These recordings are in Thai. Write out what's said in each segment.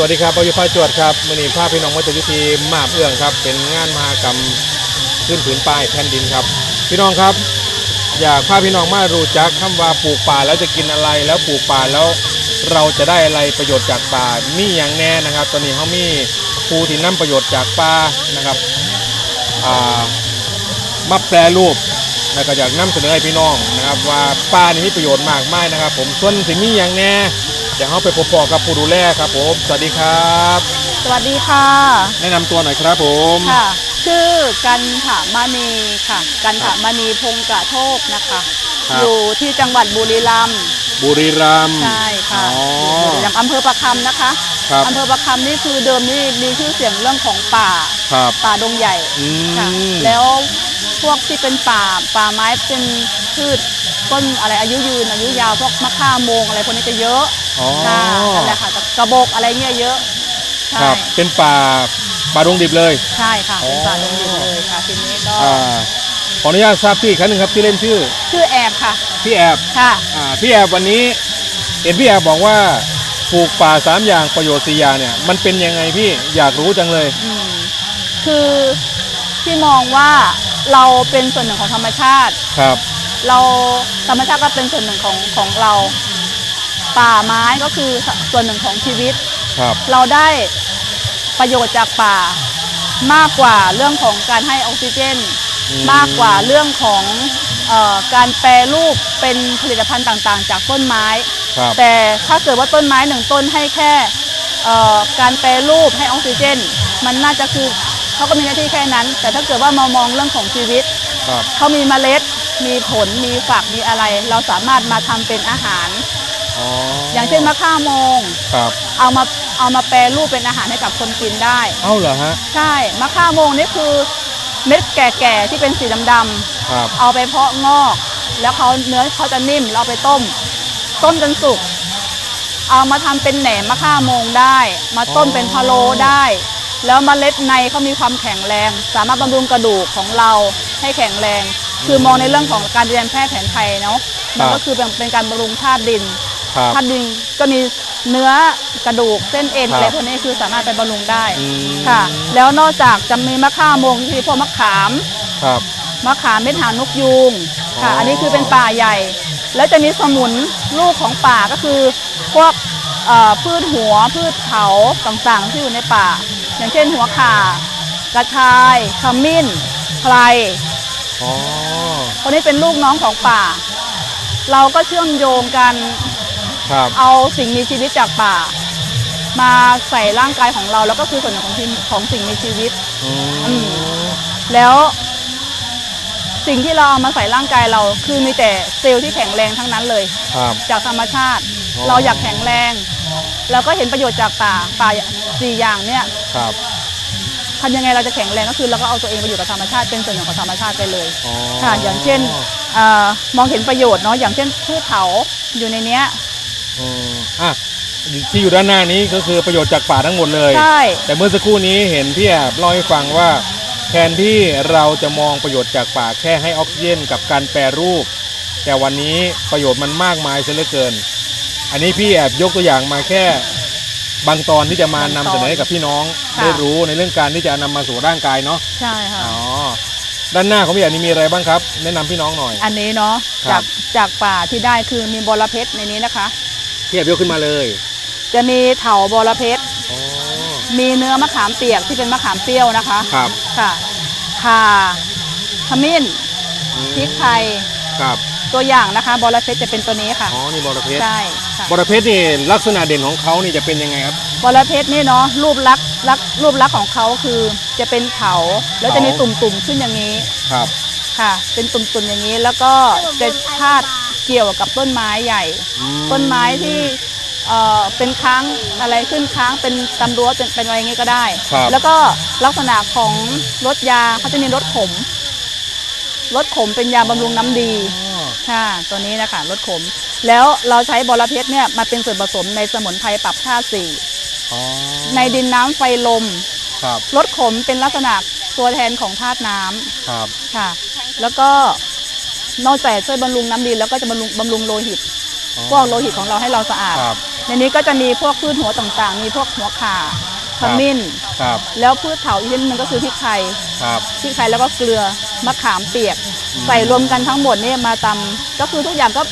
สวัสดีครับปยุพาจวดครับมือนีภาพพี่น้องวัตยุทีมาบเอื้องครับ เป็นงานมหากรรมขึ้นผืนป้ายแผ่นดินครับ พี่น้องครับ อยากพาพี่น้องมารู้จักคำว่าปลูกป่าแล้วจะกินอะไรแล้วปลูกป่าแล้วเราจะได้อะไรประโยชน์จากป่ามีอย่างแน่นะครับ ตอนนี้เขามีผู้ที่นำประโยชน์จากป่านะครับอ่ามาแปรรูปแล้วก็อยากนำเสนอให้พี่น้องนะครับ ว่าป่านี่มีประโยชน์มากมายนะครับ ผมส่วนสิ่งมีอย่างแน่ เดี๋ยวเขาไปพบปอกับผู้ดูแลครับผม สวัสดีครับ สวัสดีค่ะ แนะนำตัวหน่อยครับผม ค่ะ ชื่อกันถามณีค่ะ กันถามณีพงกระโทกนะคะ ครับ อยู่ที่จังหวัดบุรีรัมย์บุรีรัมย์ ใช่ค่ะอ๋ออยู่บุรีรัมย์อำเภอประคำนะคะครับ อำเภอประคำนี่คือเดิมนี่มีชื่อเสียงเรื่องของป่า ครับ ป่าดงใหญ่อืค่ะมแล้วพวกที่เป็นป่าป่าไม้เป็นพืชต้นอะไรอายุยืนอายุยาวพวกมะข่าโมงอะไรพวกนี้จะเยอะอ๋อค่ะนั่นแหละค่ะกระบอกอะไรเงี้ยเยอะคใช่รับ เป็นป่าป่าดงดิบเลย ใช่ค่ะเป็นป่าอ๋ดองดิบเลยค่ะทีนี้ก็ อ่า ขออนุญาตทราบพี่อีกครั้งหนึ่งครับที่อเล่นชื่อชื่อแอบค่ะ พี่แอบค่ะ อ่าพี่แอบวันนี้เห็นพี่แอบบอกว่าปลูกป่าสามอย่างประโยชน์สี่อย่างเนี่ยมันเป็นยังไงพี่อยากรู้จังเลย อืมคือที่มองว่าเราเป็นส่วนหนึ่งของธรรมชาติ ครับ เราธรรมชาติก็เป็นส่วนหนึ่งของของเรา ป่าไม้ก็คือส่วนหนึ่งของชีวิต ครับ เราได้ประโยชน์จากป่ามากกว่าเรื่องของการให้ออกซิเจนอื มมากกว่าเรื่องของเออการแปรรูปเป็นผลิตภัณฑ์ต่างๆ จากต้นไม้ ครับแต่ถ้าเกิดว่าต้นไม้หนึ่งต้นให้แค่เอ่อการแปรรูปให้ออกซิเจน มันน่าจะคือเขาก็มีหน้าที่แค่นั้น แต่ถ้าเกิดว่ามามองเรื่องของชีวิต ครับ เขามีเมล็ด มีผล มีฝัก มีอะไร เราสามารถมาทำเป็นอาหาร อ๋อออย่างเช่นมะข่าโมง ครับ เอามาเอามาแปรรูปเป็นอาหารให้กับคนกินได้ เอ้าเหรอฮะ ใช่ มะข่าโมงนี่คือ เม็ดแก่ๆที่เป็นสีดำๆครับเอาไปเพาะงอก แล้วเขาเนื้อเขาจะนิ่มเราเอาไปต้ม ต้มจนสุก เอามาทำเป็นแหนมมะข่าโมงได้ มาต้มเป็นพะโล้ได้ แล้วเมล็ดในเขามีความแข็งแรง สามารถบำรุงกระดูกของเราให้แข็งแรง คือมองในเรื่องของการเรียนแพทย์แผนไทยเนาะมันก็คือเป็นเป็นการบำรุงธาตุดิน ครับธาตุดินก็มีเนื้อกระดูกเส้นเอ็นครับอะไรพวกนี้คือสามารถไปบำรุงได้อืม ค่ะ แล้วนอกจากจะมีมะข่าโมงที่พวกมะขาม ครับ มะขามเม็ดหางนกยูงค่ะ อ๋ออัอันนี้คือเป็นป่าใหญ่ แล้วจะมีสมุนลูกของป่าก็คือพวกเอ่อพืชหัวพืชเขาต่างๆ ที่อยู่ในป่า อย่างเช่นหัวข่ากระชายขมิ้นไพรอ๋อคนนี้เป็นลูกน้องของป่า เราก็เชื่อมโยงกัน ครับเอาสิ่งมีชีวิตจากป่า มาใส่ร่างกายของเราแล้วก็คือส่วนหนึ่งของทีมของสิ่งมีชีวิต อือืม มแล้วสิ่งที่เราเอามาใส่ร่างกายเราคือมีแต่เซลล์ที่แข็งแรงทั้งนั้นเลย ครับ จากธรรมชาติ อ๋อ เราอยากแข็งแรงเราก็เห็นประโยชน์จากป่าป่าสี่อย่างเนี่ยครับทำยังไงเราจะแข็งแรงก็คือเราก็เอาตัวเองไปอยู่กับธรรมชาติเป็นส่วนหนึ่งของธรรมชาติไปเลย อ๋อค่ะอย่างเช่นเออมองเห็นประโยชน์เนาะอย่างเช่นพืชเถาอยู่ในเนี้ย อืมอะที่อยู่ด้านหน้านี้ก็คือประโยชน์จากป่าทั้งหมดเลย ใช่ แต่เมื่อสักครู่นี้เห็นพี่แอบเล่าให้ฟังว่า แทนที่เราจะมองประโยชน์จากป่าแค่ให้ออกซิเจนกับการแปรรูป แต่วันนี้ประโยชน์มันมากมายเสียเหลือเกิน อันนี้พี่แอบยกตัวอย่างมาแค่บางตอนที่จะมานำเสนอให้กับพี่น้องได้รู้ในเรื่องการที่จะนำมาสู่ร่างกายเนาะใช่ค่ะ อ๋อด้านหน้าของพี่แอบนี่มีอะไรบ้างครับ แนะนำพี่น้องหน่อย อันนี้เนาะ ครัจาบกจากป่าที่ได้คือมีบอระเพ็ดในนี้นะคะ พี่แอบยกขึ้นมาเลยจะมีเถาบอระเพ็ดอ๋อ มีเนื้อมะขามเปียกที่เป็นมะขามเปรี้ยวนะคะครับ ค่ะข่าขมิ้นอืมพริกไทยครับตัวอย่างนะคะบอระเพ็ดจะเป็นตัวนี้ค่ะ อ๋อนี่บอระเพ็ดใช่ค่ะบอระเพ็ดนี่ลักษณะเด่นของเขานี่จะเป็นยังไงครับ บอระเพ็ดนี่เนาะรูปลักษณ์ลักษณ์รูปลักษณ์ของเขาคือจะเป็นเถาแล้วจะมีเถา ตุ่มๆขึ้นอย่างนี้ครับ ค่ะ เป็นตุ่มๆอย่างนี้แล้วก็จะพาด เกี่ยวกับต้นไม้ใหญ่อืต้นไม้ที่เอ่อเป็นค้างอะไรขึ้นค้างเป็นตำรั้วเป็นเป็นอะไรอย่างงี้ก็ได้ ครับ แล้วก็ลักษณะของรสยาเขาจะมีรสขมรสขมเป็นยาบำรุงน้ำดีอ๋อค่ะตัวนี้นะคะรสขม แล้วเราใช้บอระเพ็ดเนี่ยมาเป็นส่วนผสมในสมุนไพรปรับธาตุสี่อ๋อในดินน้ำไฟลมครับรสขมเป็นลักษณะตัวแทนของธาตุน้ำครับค่ะ แล้วก็ นอกจากช่วยบำรุงน้ำดีแล้วก็จะบำรุงบำรุงโลหิตอ๋อพวกโลหิตของเราให้เราสะอาด ครับ ในนี้ก็จะมีพวกพืชหัวต่างๆ มีพวกหัวข่าขมิ้น ครับแล้วพืชเถาอีกชนิดหนึงก็คือพริกไทย ครับ พริกไทยแล้วก็เกลือมะขามเปียกใส่รวมกันทั้งหมดเนี่ยมาตำก็คือทุกอย่างก็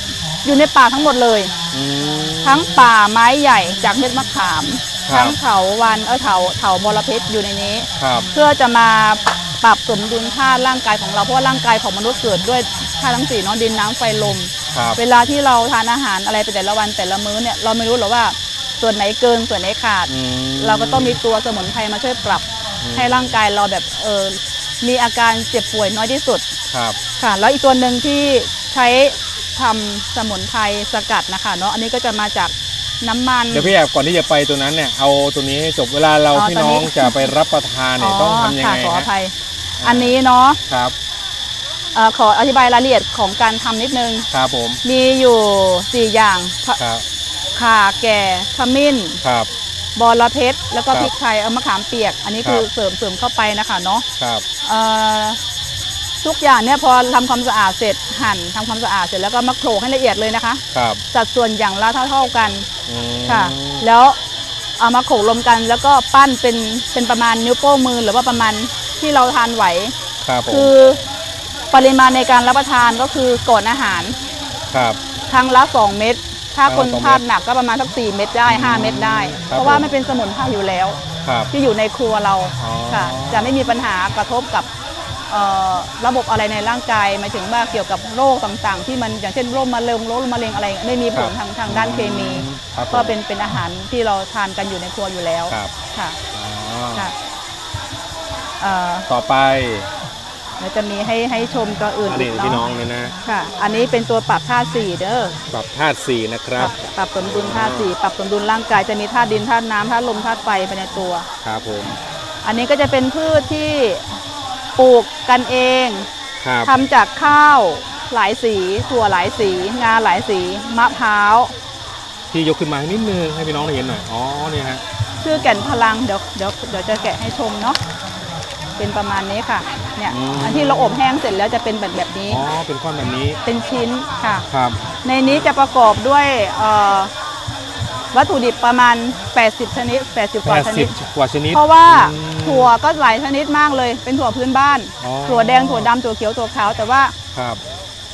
อยู่ในป่าทั้งหมดเลย อืม ทั้งป่าไม้ใหญ่จากเม็ดมะขาม ครับ ทั้งเถาวันเออเถาเถาบอระเพ็ดอยู่ในนี้ ครับ เพื่อจะมา ปรับสมดุลธาตุร่างกายของเราเพราะว่าร่างกายของมนุษย์เกิดด้วยธาตุทั้งสี่เนาะดินน้ำไฟลม ครับ เวลาที่เราทานอาหารอะไรไปแต่ละวันแต่ละมื้อเนี่ยเราไม่รู้หรอกว่าส่วนไหนเกินส่วนไหนขาด อืม เราก็ต้องมีตัวสมุนไพรมาช่วยปรับอืมให้ร่างกายเราแบบเออมีอาการเจ็บป่วยน้อยที่สุด ครับ ค่ะแล้วอีกตัวหนึ่งที่ใช้ทำสมุนไพรสกัดนะคะเนาะอันนี้ก็จะมาจากน้ำมัน เดี๋ยวพี่แอบก่อนที่จะไปตัวนั้นเนี่ยเอาตัวนี้ให้จบเวลาเราอ๋อพี่ตอนน้นี้องจะไปรับประทานเนี่ยต้องทำยังค่ะไงขออฮะภัย อันนี้เนาะครับเอ่อขออธิบายรายละเอียดของการทำนิดนึง ครับผมมีอยู่ 4 อย่างครับข่าแก่ขมิ้น ครับ บอระเพ็ดแล้วก็ครับพริกไทยเอามะขามเปียก อันนี้คือครับ เสริมเสริมเข้าไปนะคะเนาะครับเอ่อทุกอย่างเนี่ยพอทำความสะอาดเสร็จหั่นทำความสะอาดเสร็จแล้วก็มาโขลกให้ละเอียดเลยนะคะ ครับสัดส่วนอย่างละเท่าๆกันอืมค่ะ แล้วเอามาโขลกรวมกัน แล้วก็ปั้นเป็นเป็นประมาณนิ้วโป้งมือหรือว่าประมาณ ที่เราทานไหว ครับผมคือปริมาณในการรับประทานก็คือก่อนอาหาร ครับ ครั้งละ 2 เม็ดถ้าครั้งละคนสองเม็ดทานหนักก็ประมาณสัก4เม็ดได้ 5 เม็ดได้ ครับเพราะว่าผมไม่เป็นสมุนไพรอยู่แล้ว ครับ ที่อยู่ในครัวเราอ๋อ ค่ะ จะไม่มีปัญหากระทบกับเอ่อระบบอะไรในร่างกายหมายถึงว่าเกี่ยวกับโรคต่างๆ ที่มันอย่างเช่นโรคมะเร็งโรคมะเร็งอะไรไม่มีผลทางทางด้านเคมี ครับผมก็เป็นเป็นอาหารที่เราทานกันอยู่ในครัวอยู่แล้วครับค่ะอ๋อค่ะเอ่อต่อไปเดี๋ยวจะมีให้ให้ชมตัวอื่นอันอีนี้กพี่น้เนาะองเนี่ยนะค่ะ อันนี้เป็นตัวปรับธาตุสี่เด้อปรับธาตุสี่นะครับปรับสมดุลธาตุสี่ปรับสมดุลร่างกายจะมีธาตุดินธาตุน้ำธาตุลมธาตุไฟไปในตัว ครับผมอันนี้ก็จะเป็นพืชที่ปลูกกันเองครับทำจากข้าวหลายสีถั่วหลายสี งาหลายสี มะพร้าวที่ยกขึ้นมาให้นิดนึงให้พี่น้องได้เห็นหน่อยอ๋อเนี่ยฮะ ชื่อแก่นพลังเดี๋ยวเดี๋ยวเดี๋ยวจะแกะให้ชมเนาะ เป็นประมาณนี้ค่ะ เนี่ยอันที่เราอบแห้งเสร็จแล้วจะเป็นแบบแบบนี้ อ๋อเป็นก้อนแบบนี้เป็นชิ้นค่ะ ครับ ในนี้จะประกอบด้วยเอ่อวัตถุดิบประมาณ 80 ชนิด 80 กว่าชนิด 80กว่าชนิดเพราะว่าอืม ถั่วก็หลายชนิดมากเลย เป็นถั่วพื้นบ้าน อ๋อ ถั่วแดง ถั่วดำถั่วเขียว ถั่วขาว แต่ว่าครับ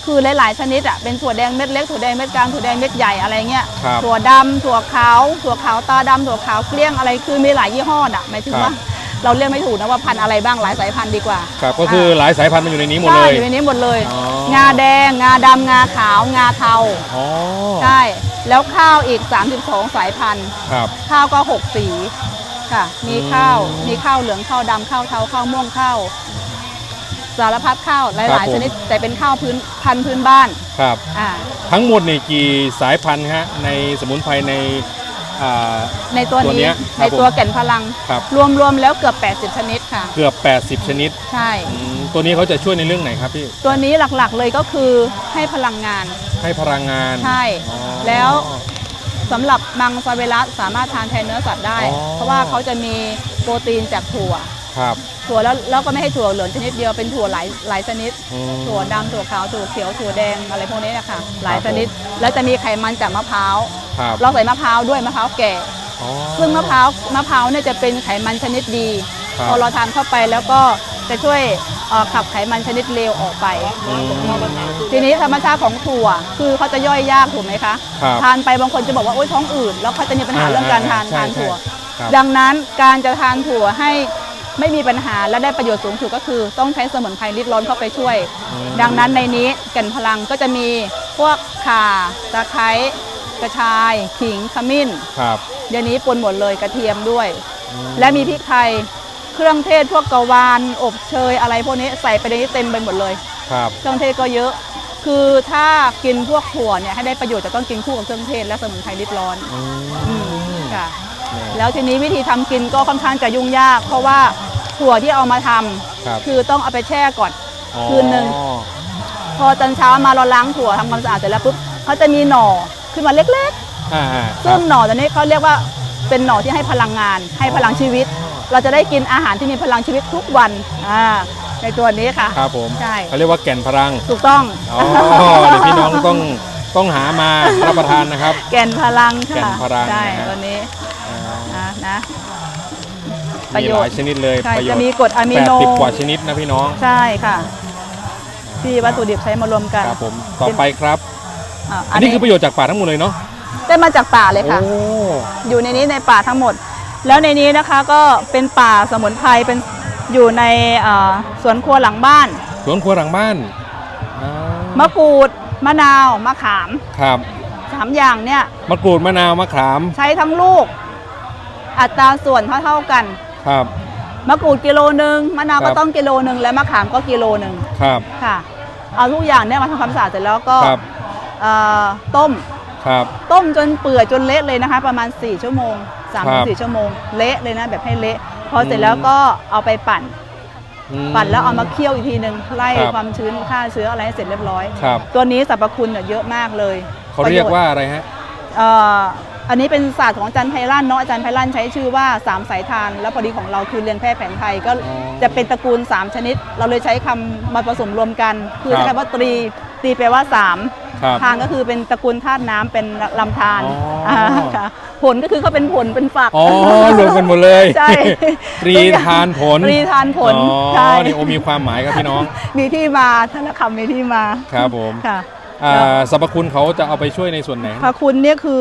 คือหลาย ๆ ชนิดอะ เป็นถั่วแดงเม็ดเล็ก ถั่วแดงเม็ดกลาง ถั่วแดงเม็ดใหญ่อะไรเงี้ย ครับถั่วดำถั่วขาว ถั่วขาวตาดำถั่วขาวเกลี้ยงอะไร คือมีหลายยี่ห้ออะ หมายถึงครับ ว่า เราเรียกไม่ถูกนะว่าพันธุ์อะไรบ้างหลายสายพันธุ์ดีกว่าครับก็คือหลายสายพันธุ์มันอยู่ในนี้หมดเลใช่ย อยู่ในนี้หมดเลย อ๋อ งาแดง งาดำงาขาว งาเทา อ๋อใช่ แล้วข้าวอีก 32 สายพันธุ์ ครับ ข้าวก็ 6 สีค่ะ มีข้าวมีข้าวเหลือง ข้าวดำข้าวเทา ข้าวม่วง ข้าว สารพัดข้าว หครัลายบผมๆชนิด แต่เป็นข้าวพื้นพันธุ์พื้นบ้าน ครับ อ่า ทั้งหมดนี่กี่สายพันธุ์ฮะในสมุนไพรในอ่า ในตัวตัวเนี้นี้ยครัในบผมตัวแก่นพลังครับ รวมๆแล้วเกือบ 80 ชนิดค่ะ เกือบ 80 ชนิดใช่ อืมตัวนี้เขาจะช่วยในเรื่องไหนครับพี่ ตัวนี้หลักๆเลยก็คือให้พลังงาน ให้พลังงาน ใช่ อ๋อ แล้วสำหรับมังสวิรัตสามารถทานแทนเนื้อสัตว์ได้ อ๋อ เพราะว่าเขาจะมีโปรตีนจากถั่ว ครับถั่วแล้วแล้วก็ไม่ให้ถั่วเหลืองชนิดเดียวเป็นถั่วหลายหลายชนิด อืม ถั่วดำถั่วขาวถั่วเขียวถั่วแดงอะไรพวกนี้นะคะหลายครับชนิด แล้วจะมีไขมันจากมะพร้าวครับเราใส่มะพร้าวด้วยมะพร้าวแก่ อ๋อ ซึ่งมะพร้าวมะพร้าวเนี่ยจะเป็นไขมันชนิดดี ครับพอเราทานเข้าไปแล้วก็จะช่วยเอ่อขับไขมันชนิดเลวออกไป อืมทีนี้ธรรมชาติของถั่วคือเขาจะย่อยยากถูกไหมคะครับทานไปบางคนจะบอกว่าโอ๊ยท้องอืดแล้วเขาจะมีปัญหาอ่าเรื่องการทานใช่ทานถั่วใช่ครับดังนั้นการจะทานถั่วให้ ไม่มีปัญหาและได้ประโยชน์สูงสุดก็คือ ต้องใช้สมุนไพรริดร้อนเข้าไปช่วยอืมดังนั้นในนี้แก่นพลังก็จะมีพวกข่าตะไคร้กระชายขิงขมิ้นครับเดี๋ยวนี้ปนหมดเลยกระเทียมด้วยอืมและมีพริกไทยเครื่องเทศพวกกะวานอบเชยอะไรพวกนี้ใส่ไปในนี้เต็มไปหมดเลยครับเครื่องเทศก็เยอะ คือถ้ากินพวกถั่วเนี่ยให้ได้ประโยชน์จะต้องกินคู่กับเครื่องเทศและสมุนไพรริดร้อนอืมอืมค่ะเนี่ย แล้วทีนี้วิธีทำกินก็ค่อนข้างจะยุ่งยาก เพราะว่าถั่วที่เอามาทำครับ คือต้องเอาไปแช่ก่อนอ๋อคืนหนึ่งพอตอนเช้ามาเราล้างถั่วทำความสะอาดเสร็จแล้วปุ๊บเขาจะมีหน่อขึ้นมาเล็กอ่าอ่าๆคซึ่รังบหน่อตัวนี้เขาเรียกว่าเป็นหน่อที่ให้พลังงาน ให้พลังชีวิต เราจะได้กินอาหารที่มีพลังชีวิตทุกวันอ่าในตัวนี้ค่ะครับผมใช่เขาเรียกว่าแก่นพลังถูกต้องอ๋อเดี๋ยวพี่น้องต้องต้องหามารับประทานนะครับ แก่นพลังค่ะแก่นพลังใช่นะฮะตัวนี้อ่านะนะ ประมีโยหชลายน์ ชนิดเลยใช่ประโยชจะน์มีกรดอะมิแปดโนสิบกว่าชนิดนะพี่น้องใช่ค่ะ ที่วัตถุดิบใช้มารวมกันครับผมต่อไปครับ อ่าอันนี้คือประโยชน์จากป่าทั้งหมดเลยเนาะได้มาจากป่าเลยค่ะ โอ้อยู่ในนี้ในป่าทั้งหมด แล้วในนี้นะคะก็เป็นป่าสมุนไพรเป็นอยู่ในเอ่อสวนครัวหลังบ้าน สวนครัวหลังบ้านอ่ามะกรูด มะนาว มะขามครับสามอย่างเนี่ยมะกรูดมะนาวมะขามใช้ทั้งลูก อัตราส่วนเท่าๆกัน ครับมะกรูดกิโลหนึ่งมะนาวครัก็บต้องกิโลหนึ่งและมะขามก็กิโลหนึ่งครับค่ะ เอาทุกอย่างเนี่ยมาทำความสะอาดเสร็จแล้วก็ครับเอ่อต้มครับ ต้มจนเปื่อยจนเละเลยนะคะ ประมาณ 4 ชั่วโมง3ามคถึรังบสี่ชั่วโมงเละเลยนะแบบให้เละ พอเสร็จอืมแล้วก็เอาไปปั่น อืม ปั่นแล้วเอามาเคี่ยวอีกทีหนึ่งไล่ครับ ความชื้นฆ่าเชื้ออะไรให้เสร็จเรียบร้อย ครับตัวนี้สรรพคุณเนี่ยเยอะมากเลยเขาเรียกว่าอะไรฮะ เอ่อ อันนี้เป็นศาสตร์ของอาจารย์ไพรันเนาะอาจารย์ไพรันใช้ชื่อว่าสามสายทาน แล้วพอดีของเราคือเรียนแพทย์แผนไทยก็อ๋อจะเป็นตระกูล 3 ชนิด เราเลยใช้คำมาผสมรวมกัน คือครับใช้คำว่าตรีตรีแปลว่าสามครับทานก็คือเป็นตระกูลธาตุน้ำเป็นลำธารอ๋ออ่าค่ะผลก็คือเขาเป็นผลเป็นฝักอ๋อรวมกันหมดเลยใช่ตรีทานผลตรีทานผลอ๋อใช่นี่โอมีความหมายครับพี่น้องมีที่มาธนคำมีที่มาครับผมค่ะ อ่าสรรพคุณเขาจะเอาไปช่วยในส่วนไหน พระคุณเนี่ยคือ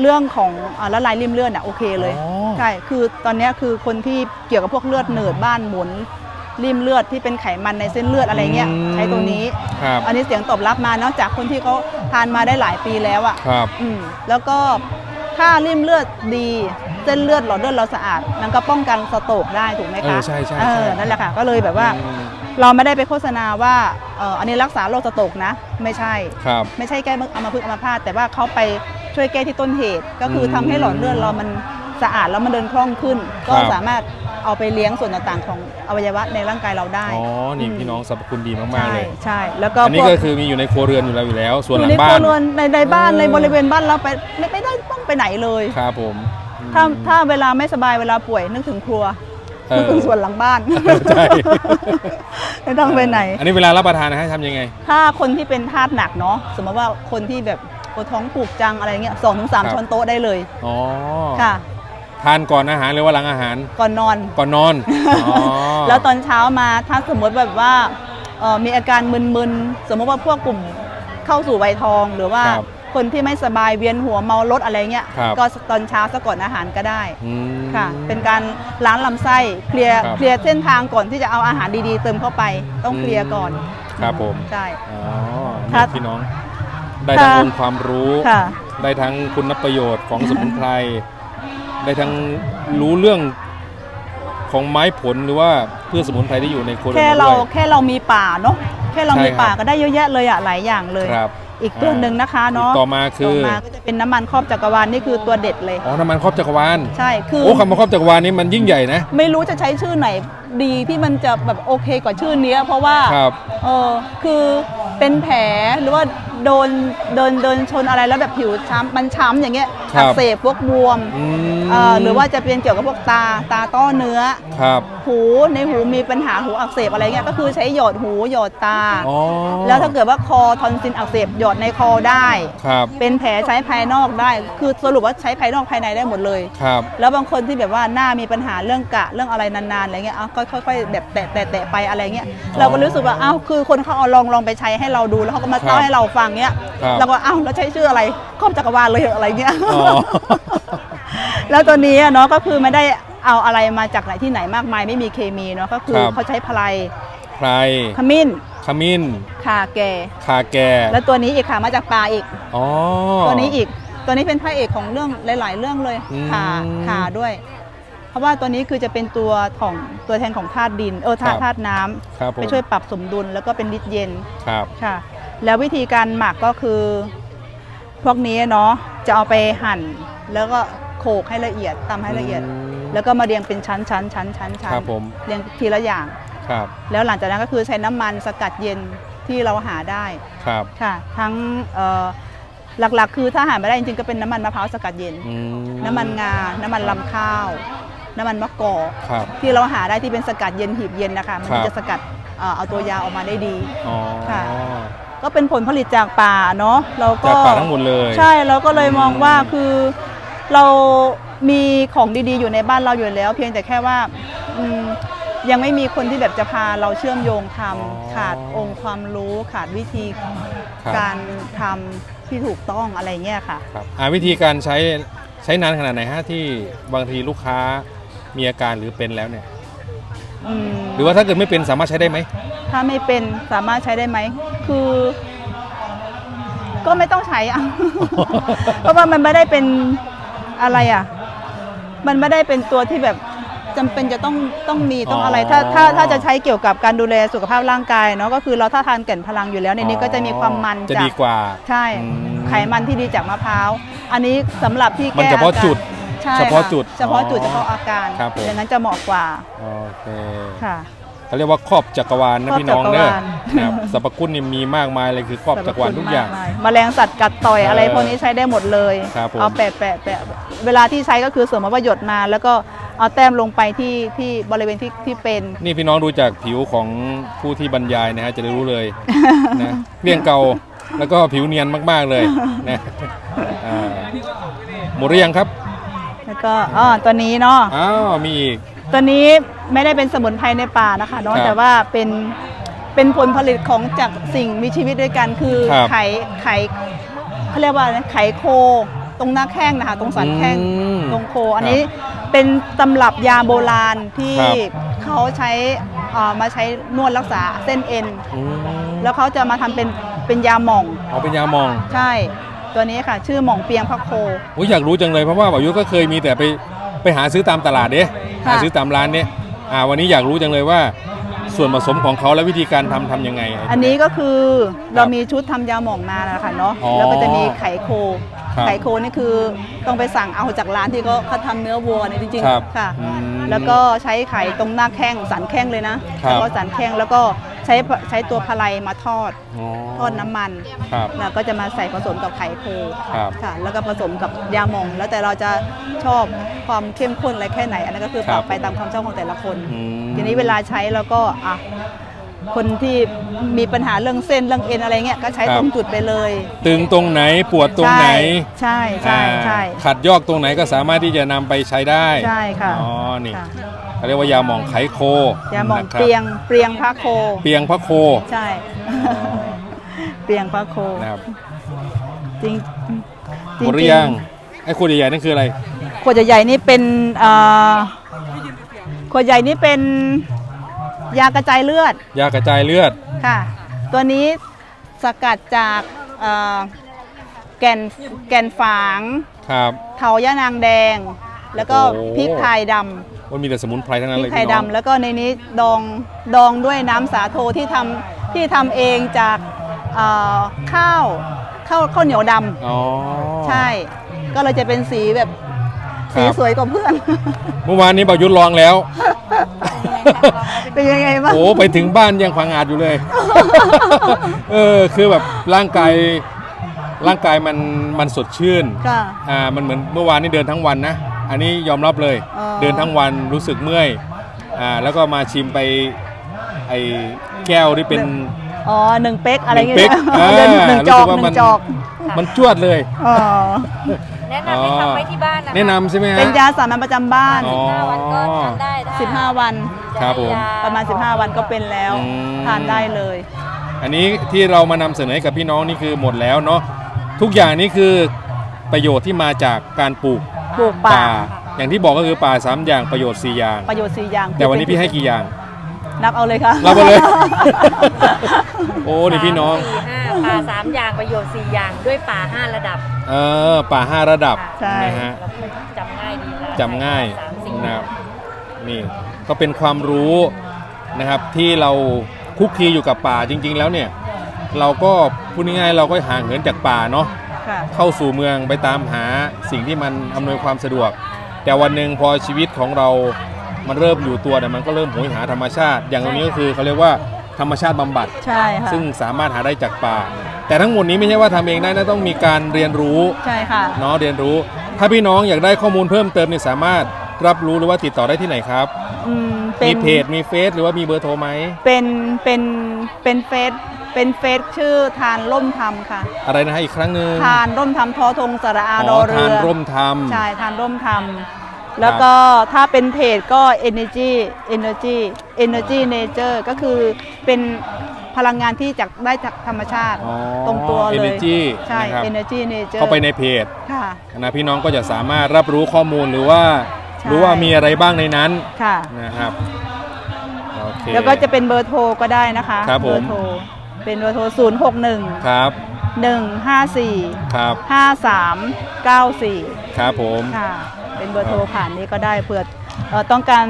เรื่องของอ่าละลายริ่มเลือดอะโอเคเลยอ๋อ ใช่คือตอนเนี้ยคือคนที่เกี่ยวกับพวกเลือดเหนืดบ้านหมุนริ่มเลือดที่เป็นไขมันในเส้นเลือดอะไรเงี้ยอืมใช้ตัวนี้ ครับอันนี้เสียงตอบรับมานอกจากคนที่เขาทานมาได้หลายปีแล้วอะ ครับ อืมแล้วก็ถ้าริ่มเลือดดีเส้นเลือดหลอดเลือดเราสะอาด มันก็ป้องกันสโตรกได้ถูกไหมเอคะอใช่ใช่ เอใช่อนั่นแหละค่ะ ก็เลยแบบว่า อืมเราไม่ได้ไปโฆษณาว่าเอออันนี้รักษาโรคสโตรกนะ ไม่ใช่ ครับ ไม่ใช่แก้อัมพฤกษ์อัมพาตแต่ว่าเขาไป ช่วยแก้ที่ต้นเหตุ ก็คือทำให้หลอดเลือดเรามันสะอาดแล้วมันเดินคล่องขึ้น ก็ครับสามารถเอาไปเลี้ยงส่วนต่างๆของอวัยวะในร่างกายเราได้ อ๋อ นี่พี่น้องสรรพคุณดีมากใช่ๆเลย ใช่ แล้วก็อันนี้พวก็คือมีอยู่ในครัวเรือนอยู่แล้วอยู่แล้ว ส่วนอหลัยู่งในคบ้ารัวนเรือนในในบ้านเออในบริเวณบ้านเราไปไม่ไม่ได้ต้องไปไหนเลย ครับผม ถ้าอืมถ้าเวลาไม่สบายเวลาป่วยนึกถึงครัวเออนึกถึงส่วนหลังบ้าน ใช่ ไม่ต้องไปไหน อันนี้เวลารับประทานนะฮะทำยังไง ถ้าคนที่เป็นธาตุหนักเนาะ สมมติว่าคนที่แบบ ปวดท้องผูกจังอะไรเงี้ยสองถึงสามครับ ช้อนโต๊ะได้เลยอ๋อค่ะ ทานก่อนอาหารหรือว่าหลังอาหารก่อนนอน ก่อนนอนอ๋อ แล้วตอนเช้ามาถ้าสมมติแบบว่าเอ่อมีอาการมึนๆ สมมติว่าพวกกลุ่มเข้าสู่วัยทอง หรือว่าครับคนที่ไม่สบายเวียนหัวเมารถอะไรเงี้ยครับ ก็ตอนเช้าซะก่อนอาหารก็ได้อืม ค่ะ เป็นการล้างลำไส้เคลียร์ครับเคลียร์เส้นทางก่อนที่จะเอาอาหารดีๆ เติมเข้าไป ต้องเคลียร์ก่อนครับผม ใช่ อ๋อครันี่บพี่น้อง ได้ทั้งค่ะองค์ความรู้ ค่ะ ได้ทั้งคุณประโยชน์ของสมุนไพร ได้ทั้งรู้เรื่องของไม้ผลหรือว่าพืชสมุนไพรที่อยู่ในครัวเรือนแค่ด้เราวย แค่เรามีป่าเนาะแค่เราใช่มีครับ ป่าก็ได้เยอะแยะเลยอะหลายอย่างเลย ครับอีกตัวหนึ่งนะคะเนาะต่อมาคือต่อมาก็จะเป็นน้ำมันครอบจักรวาลนี่คือตัวเด็ดเลย อ๋อน้ำมันครอบจักรวาลใช่คือโอ้คำว่าครอบจักรวาลนี้มันยิ่งใหญ่นะไม่รู้จะใช้ชื่อไหนดีที่มันจะแบบโอเคกว่าชื่อเนี้ยเพราะว่าครับ เออคือ เป็นแผลหรือว่าโดนโดนโดนชนอะไรแล้วแบบผิวช้ำมันช้ำอย่างเงี้ยครัอับกเสบพวกบวมอืม เอ่อหรือว่าจะเป็นเกี่ยวกับพวกตาตาต้อเนื้อ ครับ หูในหูมีปัญหาหูอักเสบอะไรเงี้ยก็คือใช้หยอดหูหยอดตา อ๋อแล้วถ้าเกิดว่าคอทอนซิลอักเสบหยอดในคอได้ ครับ เป็นแผลใช้ภายนอกได้ คือสรุปว่าใช้ภายนอกภายในได้หมดเลย ครับ แล้วบางคนที่แบบว่าหน้ามีปัญหาเรื่องกะเรื่องอะไรนานๆอะไรเงี้ยเอาก็ค่อยๆแบบแตะแตะแตะไปอะไรเงี้ยอ๋อเราก็รู้สึกว่าอ้าวคือคนเขาเอาลองลองไปใช้ให้เราดูแล้วเขาก็มาครับเล่าให้เราฟังเงี้ยครับเราก็อ้าวแล้วใช้ชื่ออะไรครอบจักรวาลเลยเหรออะไรเงี้ย อ๋อ แล้วตัวนี้อะเนาะก็คือไม่ได้เอาอะไรมาจากไหนที่ไหนมากมายไม่มีเคมีเนาะก็คือครับ เขาใช้ไพรไพรขมิ้นขมิ้นข่าแก่ คาแก่แล้วตัวนี้อีกค่ะมาจากป่าอีก อ๋อ ตัวนี้อีกตัวนี้เป็นพระเอกของเรื่องหลาย ๆ เรื่องเลยอืม ขาขาด้วย เพราะว่าตัวนี้คือจะเป็นตัวของตัวแทนของธาตุดินเออธาตุธาตุน้ำครับผม ไปช่วยปรับสมดุลแล้วก็เป็นฤทธิ์เย็นครับค่ะ แล้ววิธีการหมักก็คือ พวกนี้เนาะจะเอาไปหั่น แล้วก็โขลกให้ละเอียดตำให้ละเอียด มแล้วก็มาเรียงเป็นชั้นชั้นชั้นชั้นชั้นครับผมเรียงทีละอย่าง ครับแล้วหลังจากนั้นก็คือใช้น้ำมันสกัดเย็นที่เราหาได้ครับค่ะ ทั้งเอ่อหลักๆ คือถ้าหาไม่ได้จริงๆก็เป็นน้ำมันมะพร้าวสกัดเย็น อื น้ำมันงา น้ำมันลำข้าว น้ำมันมะกอกครับ ที่เราหาได้ที่เป็นสกัดเย็นหีบเย็นนะคะมันครับ จะสกัดเอ่อเอาตัวยาออกมาได้ดี อ๋อค่ะ ก็เป็นผลผลิตจากป่าเนาะเราก็ จากป่าทั้งหมดเลย ใช่เราก็เลยมองว่าอืมคือเรามีของดีๆ อยู่ในบ้านเราอยู่แล้ว เพียงแต่แค่ว่าอืมยังไม่มีคนที่แบบจะพาเราเชื่อมโยงทำขาดองค์ความรู้ขาดวิธีครับ การทำที่ถูกต้องอะไรเงี้ยค่ะ ครับอ่าวิธีการใช้ใช้นานขนาดไหนฮะที่บางทีลูกค้า มีอาการหรือเป็นแล้วเนี่ย อืมหรือว่าถ้าเกิดไม่เป็นสามารถใช้ได้ไหมถ้าไม่เป็นสามารถใช้ได้ไหม คือ ก็ไม่ต้องใช้อะ เพราะว่ามันไม่ได้เป็นอะไรอะ มันไม่ได้เป็นตัวที่แบบจำเป็นจะต้องต้องมีต้องอะไร ถ้าถ้าถ้าจะใช้เกี่ยวกับการดูแลสุขภาพร่างกายเนาะก็คือเราถ้าทานแก่นพลังอยู่แล้วในนี้ก็จะมีความมันจะจาก ดีกว่า ใช่ อืม ไขมันที่ดีจากมะพร้าว อันนี้สำหรับที่มันแก้เฉพาะอากรจุด ใช่เฉพาะค่จุดเฉพาะจุดอ๋อเฉพาะอาการครับผมดังนั้นจะเหมาะกว่าโอเคค่ะ เขาเรียกว่าครอบจักรวาลนะครอบพี่น้องเนอะจักรวาล นะครับสรรพคุณนี่มีมากมายเลยคือครอบจักรวาลทุกอย่างมมแมลงสัตว์กัดต่อยเออออะไรพวกนี้ใช้ได้หมดเลย ครับผม เอาแปะแปะแปะเวลาที่ใช้ก็คือสวมประโยชน์มา แล้วก็เอาแต้มลงไปที่ที่บริเวณที่ที่เป็น นี่พี่น้องดูจากผิวของผู้ที่บรรยายนะฮะจะได้รู้เลยนะเกลี้ยงเกาแล้วก็ผิวเนียนมากๆเลยนะอ่าหมดหรือยังครับ แล้วก็อ๋อตัวนี้เนาะอ้าวมีอีก ตัวนี้ไม่ได้เป็นสมุนไพรในป่านะคะเนาะครับแต่ว่าเป็นเป็นผลผลิตของจากสิ่งมีชีวิตด้วยกันคือครับ ไข่ไข่เขาเรียกว่าอะไรนะไข่โค ตรงหน้าแข้งนะคะ ตรงสันแข้งอืมตรงโค อันนี้เป็นตำรับยาโบราณที่ครับ เขาใช้เอ่อมาใช้นวดรักษาเส้นเอ็น อืมแล้วเขาจะมาทำเป็นเป็นยาหม่อง เอาเป็นยามอง ใช่ ตัวนี้ค่ะ ชื่อหม่องเปียงพระโคโอ้ยอยากรู้จังเลยเพราะว่าบ่าวยุก็เคยมีแต่ไปไปหาซื้อตามตลาดเด้ค่ะหาซื้อตามร้านเนี่ยอ่าวันนี้อยากรู้จังเลยว่า ส่วนผสมของเขาและวิธีการทำทำยังไง อันนี้ก็คือเรามีชุดทำยาหม่องมานะคะเนาะอ๋อแล้วก็จะมีไข่โค ครับไข่โคนี่คือต้องไปสั่งเอาจากร้านที่เขาเขาทำเนื้อวัวเนี่ยจริงครับๆค่ะ อืมแล้วก็ใช้ไข่ตรงหน้าแข้งสันแข้งเลยนะครับเฉพาะสันแข้งแล้วก็ ใช้ใช้ตัวพะไลมาทอด อ๋อ ทอดน้ำมัน ครับ แล้วก็จะมาใส่ผสมกับไข่โคครับค่ะ แล้วก็ผสมกับยาหม่อง แล้วแต่เราจะชอบความเข้มข้นอะไรแค่ไหน อันนั้นก็คือปรับไปตามความชอบของแต่ละคน อืม ทีนี้เวลาใช้แล้วก็อะคนที่มีปัญหาเรื่องเส้นเรื่องเอ็นอะไรเงี้ยก็ใช้ครับ ตรงจุดไปเลยตึงตรงไหนปวดตรงไหนใช่ใช่ใช่อ่าขัดยอกตรงไหนก็สามารถที่จะนำไปใช้ได้ใช่ค่ะอ๋อนี่ ค่ะ เขาเรียกว่ายาหมองไขโคยาหมองนะครับเปรียงเปรียงพระโค เปียงพระโคใช่ เปรียงพระโคนะครับจริงจหมดหรือยังไอ้ขวดใหญ่ๆนั่นคืออะไร ขวดใหญ่ๆนี่เป็นเอ่อขวดใหญ่นี่เป็นยากระจายเลือดยากระจายเลือด ค่ะ ตัวนี้สกัดจากเอ่อแก่นแก่นฝาง ครับ เถายะนางแดง แล้วก็โอ้ พริกไทยด มันมีแต่สมุนไพรทั้งำนั้นพริเลกยไทยพี่น้องดำแล้วก็ในนี้ดองดองด้วยน้ำสาโทที่ทำที่ทำเองจากเอ่อข้าวข้าวข้าวเหนียวดอ๋อำใช่ ก็เลยจะเป็นสีแบบครับสีสวยกว่าเพื่อน เมื่อวานนี้บ่าวยุทธลองแล้ว เป็นยังไงบ้างโอ้ไปถึงบ้านยังพังอาดอยู่เลย เออคือแบบร่างกายร่างกายมันมันสดชื่นค่ะ อ่ามันเหมือนเมื่อวานนี้เดินทั้งวันนะ อันนี้ยอมรับเลย อ๋อ เดินทั้งวันรู้สึกเมื่อยอ่าแล้วก็มาชิมไปไอ้แก้วที่เป็น อ๋อหนึ่งเป๊กอะไรหนึ่งเงี้ยเป๊กอ่าเดินหนึ่งจอกรู้สึกว่าหมันึ่น งจอกมันจวดเลย อ๋อแนะนำให้ทำไว้ที่บ้านนะคะแนะนำใช่ไหมฮะ เป็นยาสามัญประจำบ้าน อ๋อ15วันก็ทานได้ถ้า15 วัน ครับผมยาประมาณ 15 วันก็เป็นแล้ว อืม ทานได้เลย อันนี้ที่เรามานำเสนอให้กับพี่น้องนี่คือหมดแล้วเนาะทุกอย่างนี่คือ ประโยชน์ที่มาจากการปลูกปลูกป่าป่าอย่างที่บอกก็คือป่าสามอย่างประโยชน์สี่อย่าง ประโยชน์สี่อย่างแต่วันนี้พี่ให้กี่อย่าง นับเอาเลยค่ะ รับมาเลย โอ้นี่พี่น้องสี่ห้าป่าสามอย่างประโยชน์สี่อย่างด้วยป่าห้าระดับเออป่าห้าระดับใช่ นะฮะ เราพูดจำง่ายดีนะจำง่ายสามสี่นะครับนี่ก็เป็นความรู้นะครับที่เราคุกคีอยู่กับป่าจริง ๆ แล้วเนี่ย เราก็พูดง่ายๆเราก็ห่างเหินจากป่าเนาะ ค่ะ เข้าสู่เมืองไปตามหาสิ่งที่มันอำนวยความสะดวก แต่วันหนึ่งพอชีวิตของเรา มันเริ่มอยู่ตัวเนี่ยมันก็เริ่มโหยหาธรรมชาติ อย่างตรงนี้ก็คือเขาเรียกว่าธรรมชาติบำบัด ใช่ค่ะซึ่งสามารถหาได้จากป่า แต่ทั้งหมดนี้ไม่ใช่ว่าทำเองได้นะต้องมีการเรียนรู้ ใช่ค่ะ เนาะเรียนรู้ ถ้าพี่น้องอยากได้ข้อมูลเพิ่มเติมเนี่ยสามารถรับรู้หรือว่าติดต่อได้ที่ไหนครับ อืม เป็มีนเพจมีเฟซหรือว่ามีเบอร์โทรไหม เป็นเป็นเป็นเฟซ เป็นเฟซชื่อทานร่มธรรมค่ะ อะไรนะฮะอีกครั้งหนึ่งทานร่มธรรมทอทงสระอาอ๋รออเรืทานอร่มธรรม ใช่ทานร่มธรรม แล้วก็ถ้าเป็นเพจก็ energy energy energy nature ก็คือเป็นพลังงานที่จากได้จากธรรมชาติอ๋อตรงตัวเลย Energy ใช่ นะครับ energy nature เข้าไปในเพจค่ะ นะพี่น้องก็จะสามารถรับรู้ข้อมูลหรือว่า ใช่ รู้ว่ามีอะไรบ้างในนั้นค่ะ นะครับโอเค แล้วก็จะเป็นเบอร์โทรก็ได้นะคะครับผม เบอร์โทร เป็นเบอร์โทร 0 6 1 ครับ 1 5 4 ครับ 5 3 9 4 ครับผม ค่ะ เป็นเบอร์โทรผ่านนี้ก็ได้เผื่อเอ่อต้องการ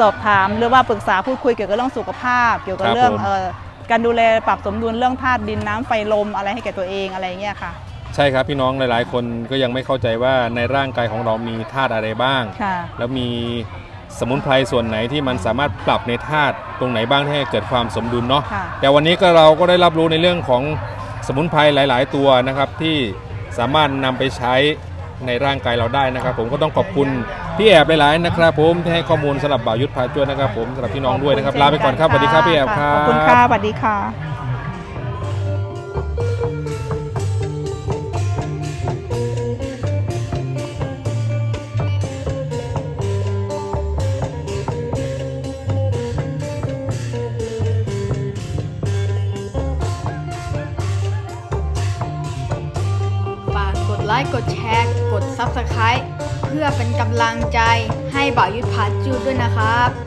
สอบถามหรือว่าปรึกษาพูดคุยเกี่ยวกับเรื่องสุขภาพ เกี่ยวกับเรื่องเอ่อการดูแลปรับสมดุลเรื่องธาตุดินน้ำไฟลมอะไรให้แก่ตัวเองอะไรเงี้ยค่ะ ใช่ครับพี่น้องหลาย ๆ คนก็ยังไม่เข้าใจว่าในร่างกายของเรามีธาตุอะไรบ้าง ค่ะ แล้วมี สมุนไพรส่วนไหนที่มันสามารถปรับในธาตุตรงไหนบ้างที่ให้เกิดความสมดุลเนาะค่ะ แต่วันนี้ก็เราก็ได้รับรู้ในเรื่องของสมุนไพรหลาย ๆ ตัวนะครับ ที่สามารถนำไปใช้ในร่างกายเราได้นะครับ ผมก็ต้องขอบคุณพี่แอบหลาย ๆ นะครับ ผมที่ให้ข้อมูลสำหรับบ่าวยุทธพาจวนนะครับ ผมสำหรับพี่น้องด้วยนะครับลาไปก่อนครับสวัสดีครับพี่แอบครับ ขอบคุณค่ะสวัสดีค่ะ ค์กดแชร์ กด Subscribe เพื่อเป็นกำลังใจให้บ่าวยุทธพาจูด้วยนะครับ